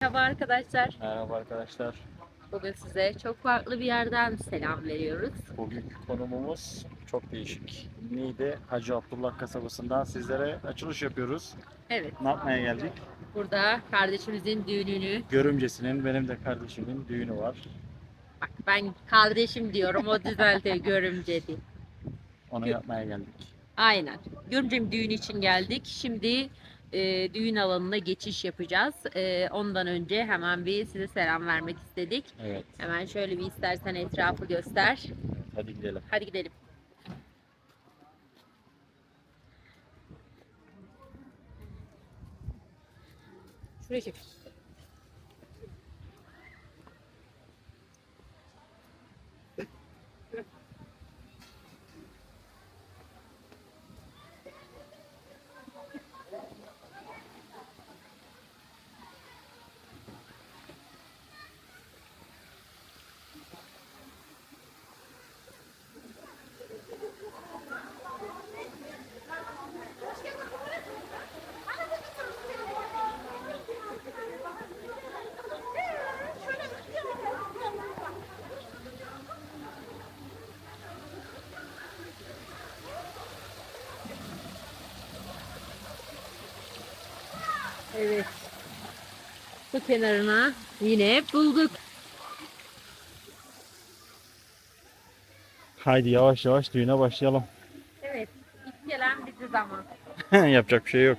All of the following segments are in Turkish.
Merhaba arkadaşlar. Merhaba arkadaşlar. Bugün size çok farklı bir yerden selam veriyoruz. Bugünkü konumumuz çok değişik. Niğde Hacı Abdullah kasabasından sizlere açılış yapıyoruz. Evet, Ne yapmaya geldik? burada kardeşimizin düğününü, Görümcesinin, benim de kardeşimin düğünü var. bak ben kardeşim diyorum, o düzeltiyor görümce değil. Onu Gö- yapmaya geldik. Aynen. Görümcem düğün için geldik. Şimdi e, düğün alanına geçiş yapacağız. E, ondan önce hemen bir size selam vermek istedik. Evet. Hemen şöyle bir istersen etrafı göster. Hadi gidelim. Hadi gidelim. Şuraya çek. Evet. Su kenarına yine bulduk. Haydi yavaş yavaş düğüne başlayalım. Evet. İlk gelen biziz ama. Yapacak bir şey yok.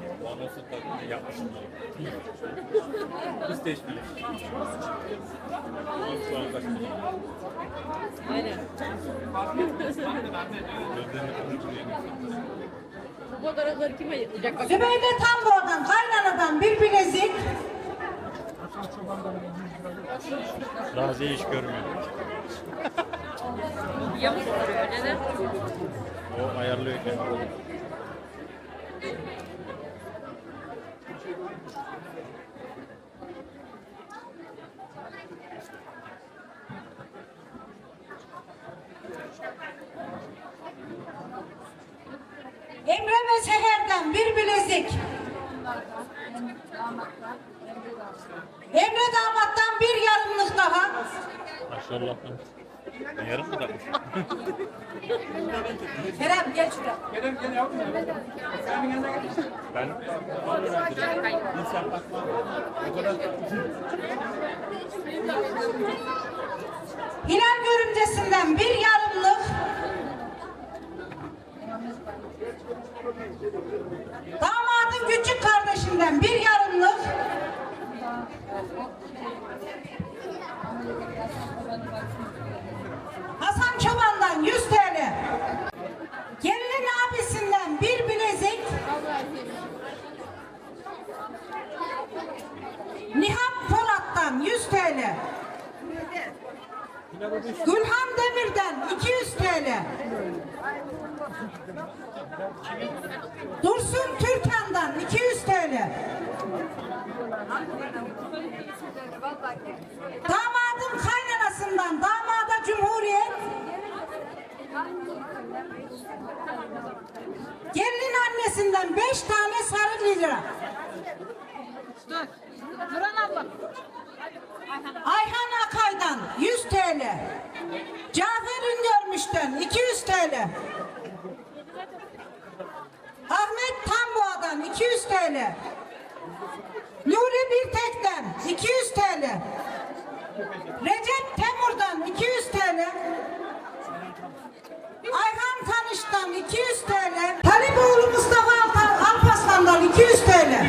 kaynatadan. Aynen. Bu fotoğrafları kim ayırtacak? Bak. Zübeyde Tamboğa'dan kaynanadan bir bilezik. Raziye hiç görmüyor. Duruyor. Neden? O ayarlıyor kendini. Emre ve Seher'den bir Emre damat daha. Maşallah. Ben yarım mı takmış? Kerem gel şuraya. Ben Hilal görümcesinden bir yarımlık. Damadın küçük kardeşinden bir yarımlık. Hasan Çoban'dan 100 TL. Gelinin abisinden bir bilezik. Nihat Polat'tan 100 TL. Gülhan Demir'den 200 TL. Dursun Türkan'dan 200 TL. Damadın kaynanasından damada Cumhuriyet. Gelin annesinden 5 tane sarı lira. Ayhan Akay'dan 100 TL. Cafer Üngörmüş'ten 200 TL. Ahmet Tamboğa'dan 200 TL. Nuri Birtek'ten 200 TL. Recep Temur'dan 200 TL. Ayhan Tanış'tan 200 TL. Taliboğlu Mustafa Altan, Alpaslan'dan 200 TL.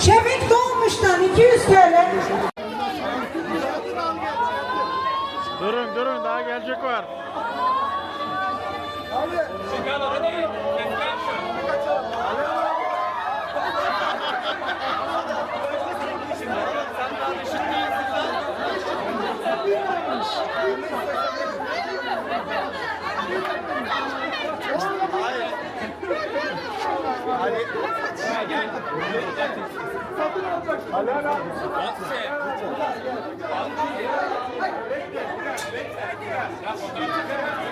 Şefik Doğmuş'tan 200 TL. Durun daha gelecek var. Satın alacaksın. Hala hala. Bekle. Bekle.